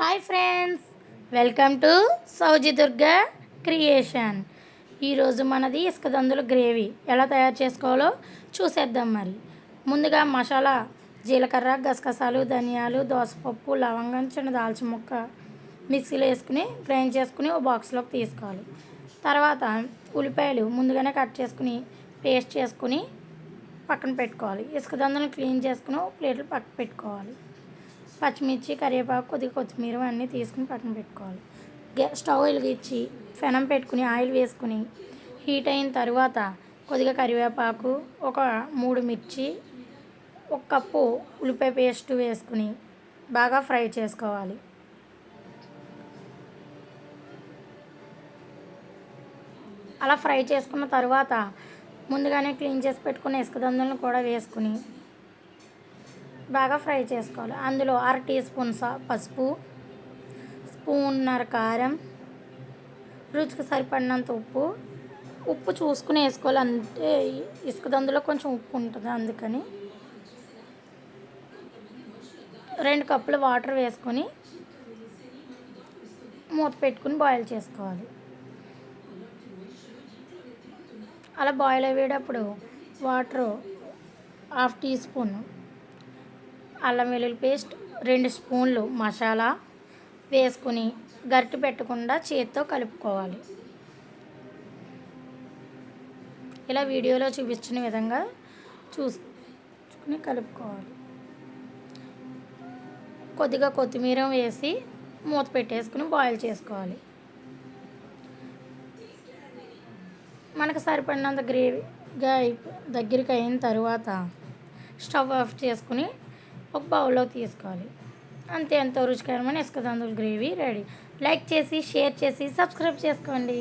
Hi friends welcome to సౌజీ Durga creation. ఈరోజు మనది ఇసుకదందులు గ్రేవీ. ఎలా తయారు చేసుకోవాలో చూసేద్దాం మరి. ముందుగా మసాలా జీలకర్ర గసగసాలు ధనియాలు దోసపప్పు లవంగం చిన్న దాల్చిన ముక్క మిక్సీలో వేసుకుని గ్రైండ్ చేసుకుని ఓ బాక్స్లోకి తీసుకోవాలి. తర్వాత ఉల్లిపాయలు ముందుగానే కట్ చేసుకుని పేస్ట్ చేసుకుని పక్కన పెట్టుకోవాలి. ఇసుకదందులను క్లీన్ చేసుకుని ప్లేట్లు పక్కన పెట్టుకోవాలి. పచ్చిమిర్చి కరివేపాకు కొద్దిగా కొత్తిమీర అన్నీ తీసుకుని పక్కన పెట్టుకోవాలి. గ్యా- స్టవ్ వెలిగించి ఫెనం పెట్టుకుని ఆయిల్ వేసుకుని హీట్ అయిన తర్వాత కొద్దిగా కరివేపాకు ఒక మూడు మిర్చి ఒక కప్పు ఉల్లిపాయ పేస్ట్ వేసుకుని బాగా ఫ్రై చేసుకోవాలి. అలా ఫ్రై చేసుకున్న తర్వాత ముందుగానే క్లీన్ చేసి పెట్టుకున్న ఇసుక దందులను కూడా వేసుకుని బాగా ఫ్రై చేసుకోవాలి. అందులో అర టీ స్పూన్ సా పసుపు స్పూన్నర కారం రుచికి సరిపడినంత ఉప్పు. ఉప్పు చూసుకుని వేసుకోవాలి. అంటే ఇసుక దందులో కొంచెం ఉప్పు ఉంటుంది అందుకని. రెండు కప్పులు వాటర్ వేసుకొని మూత పెట్టుకుని బాయిల్ చేసుకోవాలి. అలా బాయిల్ అయ్యేటప్పుడు వాటర్ హాఫ్ టీ స్పూన్ అల్లం వెల్లుల్లి పేస్ట్ రెండు స్పూన్లు మసాలా వేసుకుని గరిటె పెట్టకుండా చేత్తో కలుపుకోవాలి. ఇలా వీడియోలో చూపించిన విధంగా చూసుకుని కలుపుకోవాలి. కొద్దిగా కొత్తిమీర వేసి మూత పెట్టేసుకుని బాయిల్ చేసుకోవాలి. మనకు సరిపడినంత గ్రేవీగా దగ్గరికి అయిన తర్వాత స్టవ్ ఆఫ్ చేసుకుని ఒక బౌల్లో తీసుకోవాలి. అంతే ఎంతో రుచికరమైన ఇసుక దందుల గ్రేవీ రెడీ. లైక్ చేసి షేర్ చేసి సబ్స్క్రైబ్ చేసుకోండి.